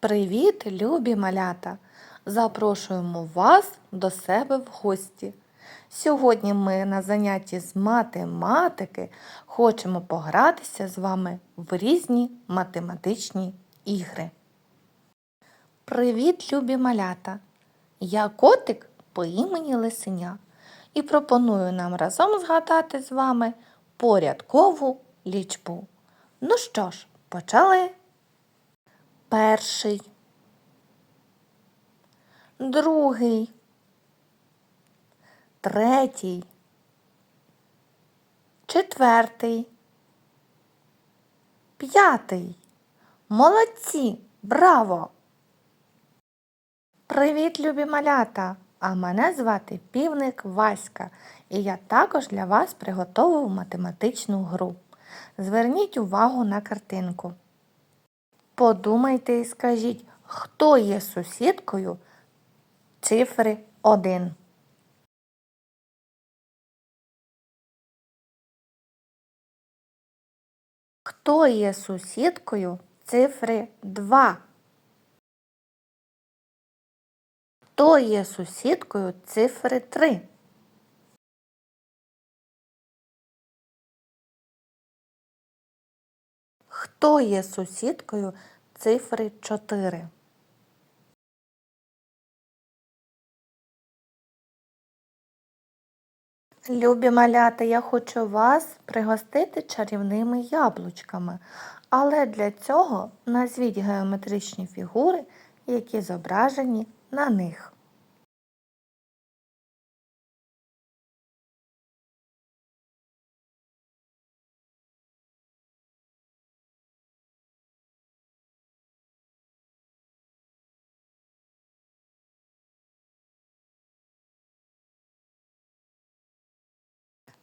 Привіт, любі малята! Запрошуємо вас до себе в гості. Сьогодні ми на занятті з математики хочемо погратися з вами в різні математичні ігри. Привіт, любі малята! Я котик по імені Лисеня і пропоную нам разом згадати з вами порядкову лічбу. Ну що ж, почали. Перший, другий, третій, четвертий, п'ятий. Молодці! Браво! Привіт, любі малята! А мене звати півник Васька, і я також для вас приготував математичну гру. Зверніть увагу на картинку. Подумайте і скажіть, хто є сусідкою цифри 1? Хто є сусідкою цифри 2? Хто є сусідкою цифри 3? Хто є сусідкою цифри 4? Любі малята, я хочу вас пригостити чарівними яблучками, але для цього назвіть геометричні фігури, які зображені на них.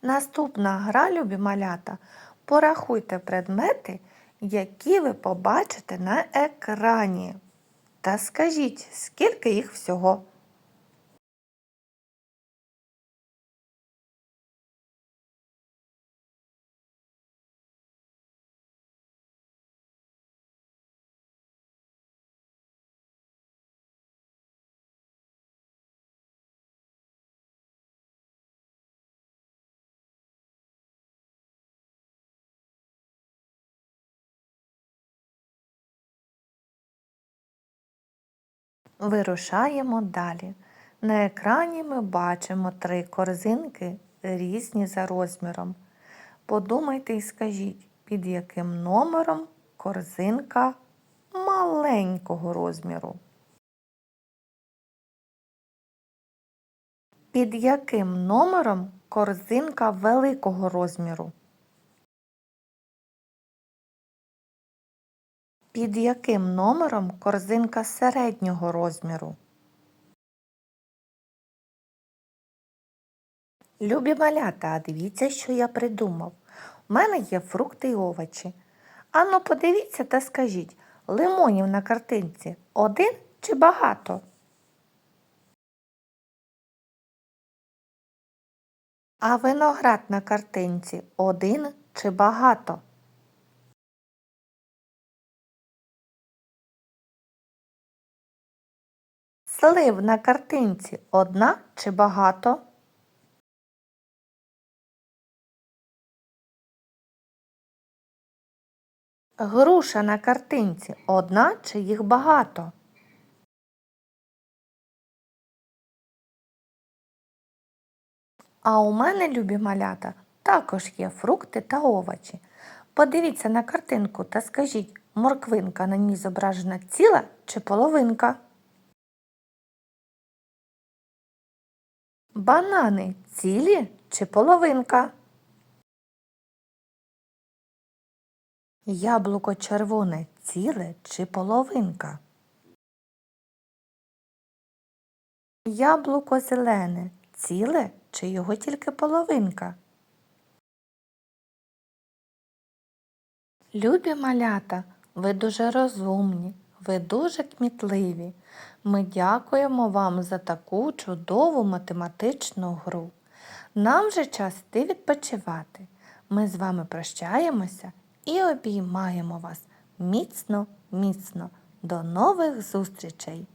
Наступна гра, любі малята, порахуйте предмети, які ви побачите на екрані. Та скажіть, скільки їх всього. Вирушаємо далі. На екрані ми бачимо три корзинки різні за розміром. Подумайте і скажіть, під яким номером корзинка маленького розміру. Під яким номером корзинка великого розміру? Під яким номером корзинка середнього розміру? Любі малята, а дивіться, що я придумав. У мене є фрукти й овочі. Ану, подивіться та скажіть, лимонів на картинці один чи багато? А виноград на картинці один чи багато? Слив на картинці одна чи багато? Груша на картинці одна чи їх багато? А у мене, любі малята, також є фрукти та овочі. Подивіться на картинку та скажіть, морквинка на ній зображена ціла чи половинка? Банани цілі чи половинка? Яблуко червоне ціле чи половинка? Яблуко зелене ціле чи його тільки половинка? Любі малята, ви дуже розумні, ви дуже кмітливі. Ми дякуємо вам за таку чудову математичну гру. Нам вже час йти відпочивати. Ми з вами прощаємося і обіймаємо вас міцно, міцно. До нових зустрічей!